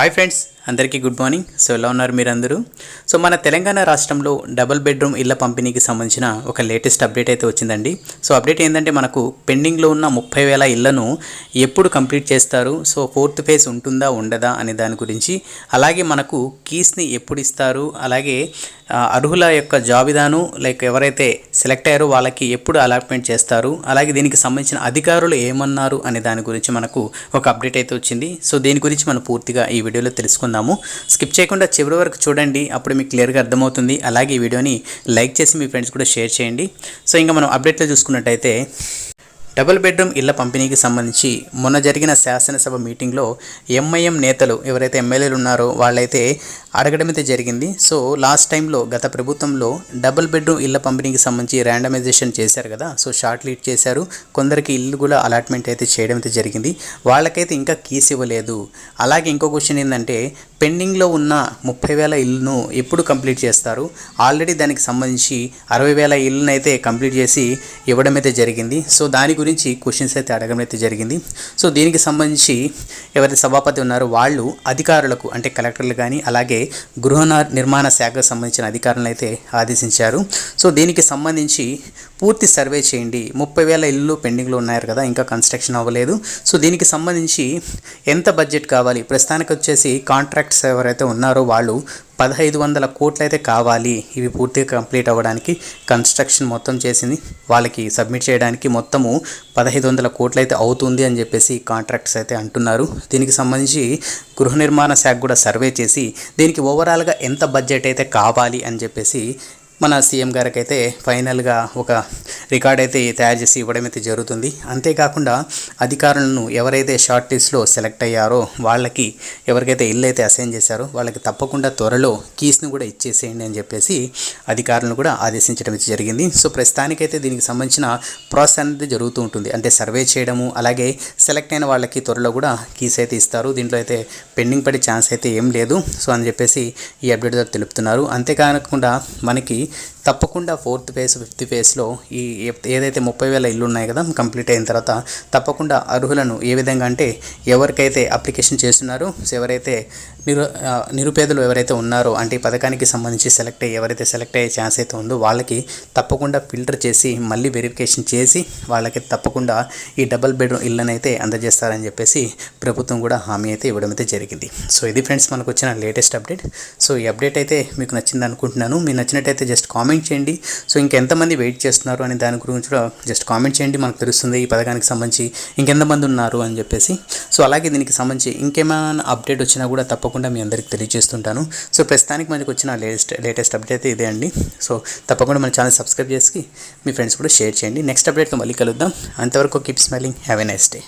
Hi friends అందరికీ good morning. So ఎలా ఉన్నారు మీరందరూ? సో మన తెలంగాణ రాష్ట్రంలో డబుల్ బెడ్రూమ్ ఇళ్ళ పంపిణీకి సంబంధించిన ఒక లేటెస్ట్ అప్డేట్ అయితే వచ్చిందండి. సో అప్డేట్ ఏంటంటే మనకు పెండింగ్లో ఉన్న ముప్పై వేల ఇళ్ళను ఎప్పుడు కంప్లీట్ చేస్తారు? సో ఫోర్త్ ఫేజ్ ఉంటుందా ఉండదా అనే దాని గురించి. అలాగే మనకు కీస్ని ఎప్పుడు ఇస్తారు? అలాగే అర్హుల యొక్క జాబితాను లైక్ ఎవరైతే సెలెక్ట్ అయ్యారో వాళ్ళకి ఎప్పుడు అలాట్మెంట్ చేస్తారు? అలాగే దీనికి సంబంధించిన అధికారులు ఏమన్నారు? అనే దాని గురించి మనకు ఒక అప్డేట్ అయితే వచ్చింది. సో దీని గురించి మనం పూర్తిగా ఈ వీడియోలో తెలుసుకుందాము స్కిప్ చేయకుండా చివరి వరకు చూడండి అప్పుడు మీకు క్లియర్గా అర్థమవుతుంది. అలాగే ఈ వీడియోని లైక్ చేసి మీ ఫ్రెండ్స్ కూడా షేర్ చేయండి. సో ఇంకా మనం అప్డేట్లో చూసుకున్నట్టయితే డబుల్ బెడ్రూమ్ ఇళ్ళ పంపిణీకి సంబంధించి మొన్న జరిగిన శాసనసభ మీటింగ్లో ఎంఐఎం నేతలు ఎవరైతే ఎమ్మెల్యేలు ఉన్నారో వాళ్ళైతే అడగడం అయితే జరిగింది. సో లాస్ట్ టైంలో గత ప్రభుత్వంలో డబుల్ బెడ్రూమ్ ఇళ్ళ పంపిణీకి సంబంధించి ర్యాండమైజేషన్ చేశారు కదా. సో షార్ట్ లీడ్ చేశారు. కొందరికి ఇల్లు కూడా అలాట్మెంట్ అయితే చేయడం అయితే జరిగింది. వాళ్ళకైతే ఇంకా కీస్ ఇవ్వలేదు. అలాగే ఇంకో క్వశ్చన్ ఏంటంటే పెండింగ్లో ఉన్న ముప్పై వేల ఇల్లును ఎప్పుడు కంప్లీట్ చేస్తారు? ఆల్రెడీ దానికి సంబంధించి అరవై వేల ఇల్లును అయితే కంప్లీట్ చేసి ఇవ్వడం అయితే జరిగింది. సో దాని గురించి క్వశ్చన్స్ అయితే అడగడం అయితే జరిగింది. సో దీనికి సంబంధించి ఎవరైతే సభాపతి ఉన్నారో వాళ్ళు అధికారులకు అంటే కలెక్టర్లు కానీ అలాగే గృహ నిర్మాణ శాఖకు సంబంధించిన అధికారులను అయితే ఆదేశించారు. సో దీనికి సంబంధించి పూర్తి సర్వే చేయండి. ముప్పై వేల ఇల్లు పెండింగ్లో ఉన్నారు కదా ఇంకా కన్స్ట్రక్షన్ అవ్వలేదు. సో దీనికి సంబంధించి ఎంత బడ్జెట్ కావాలి? ప్రస్తుతానికి వచ్చేసి కాంట్రాక్ట్స్ ఎవరైతే ఉన్నారో వాళ్ళు పదహైదు వందల కోట్లు అయితే కావాలి. ఇవి పూర్తిగా కంప్లీట్ అవ్వడానికి కన్స్ట్రక్షన్ మొత్తం చేసింది. వాళ్ళకి సబ్మిట్ చేయడానికి మొత్తము పదహైదు వందల కోట్లు అయితే అవుతుంది అని చెప్పేసి కాంట్రాక్ట్స్ అయితే అంటున్నారు. దీనికి సంబంధించి గృహ నిర్మాణ శాఖ కూడా సర్వే చేసి దీనికి ఓవరాల్గా ఎంత బడ్జెట్ అయితే కావాలి అని చెప్పేసి మన సీఎం గారికి అయితే ఫైనల్గా ఒక రికార్డ్ అయితే తయారు చేసి ఇవ్వడం అయితే జరుగుతుంది. అంతేకాకుండా అధికారులను ఎవరైతే షార్ట్ లిస్ట్లో సెలెక్ట్ అయ్యారో వాళ్ళకి ఎవరికైతే ఇల్లు అయితే అసైన్ చేశారో వాళ్ళకి తప్పకుండా త్వరలో కీస్ను కూడా ఇచ్చేసేయండి అని చెప్పేసి అధికారులను కూడా ఆదేశించడం అయితే జరిగింది. సో ప్రస్తుతానికైతే దీనికి సంబంధించిన ప్రాసెస్ అనేది జరుగుతూ ఉంటుంది. అంటే సర్వే చేయడము అలాగే సెలెక్ట్ అయిన వాళ్ళకి త్వరలో కూడా కీస్ అయితే ఇస్తారు. దీంట్లో అయితే పెండింగ్ పడే ఛాన్స్ అయితే ఏం లేదు. సో అని చెప్పేసి ఈ అప్డేట్ ద్వారా తెలుపుతున్నారు. అంతేకాకుండా మనకి తప్పకుండా ఫోర్త్ ఫేజ్ ఫిఫ్త్ ఫేజ్లో ఈ ఏదైతే ముప్పై వేల ఇల్లు ఉన్నాయి కదా కంప్లీట్ అయిన తర్వాత తప్పకుండా అర్హులను ఏ విధంగా అంటే ఎవరికైతే అప్లికేషన్ చేస్తున్నారో సో ఎవరైతే నిరు నిరుపేదలు ఎవరైతే ఉన్నారో అంటే ఈ పథకానికి సంబంధించి సెలెక్ట్ అయ్యి ఎవరైతే సెలెక్ట్ అయ్యే ఛాన్స్ అయితే ఉందో వాళ్ళకి తప్పకుండా ఫిల్టర్ చేసి మళ్ళీ వెరిఫికేషన్ చేసి వాళ్ళకి తప్పకుండా ఈ డబల్ బెడ్రూమ్ ఇళ్ళని అయితే అందజేస్తారని చెప్పేసి ప్రభుత్వం కూడా హామీ అయితే ఇవ్వడం అయితే జరిగింది. సో ఇది ఫ్రెండ్స్ మనకు వచ్చిన లేటెస్ట్ అప్డేట్. సో ఈ అప్డేట్ అయితే మీకు నచ్చింది అనుకుంటున్నాను మీరు నచ్చినట్టయితే జస్ట్ జస్ట్ కామెంట్ చేయండి. సో ఇంకెంతమంది వెయిట్ చేస్తున్నారు అనే దాని గురించి కూడా జస్ట్ కామెంట్ చేయండి. మనకు తెలుస్తుంది ఈ పథకానికి సంబంధించి ఇంకెంతమంది ఉన్నారు అని చెప్పేసి. సో అలాగే దీనికి సంబంధించి ఇంకేమైనా అప్డేట్ వచ్చినా కూడా తప్పకుండా మీ అందరికి తెలియజేస్తుంటాను. సో ప్రస్తుతానికి మనకి వచ్చిన లేటెస్ట్ లేటెస్ట్ అప్డేట్ అయితే ఇదే అండి. సో తప్పకుండా మన ఛానల్ సబ్స్క్రైబ్ చేసి మీ ఫ్రెండ్స్ కూడా షేర్ చేయండి. నెక్స్ట్ అప్డేట్తో మళ్ళీ కలుద్దాం. అంతవరకు keep smiling. Have a nice day.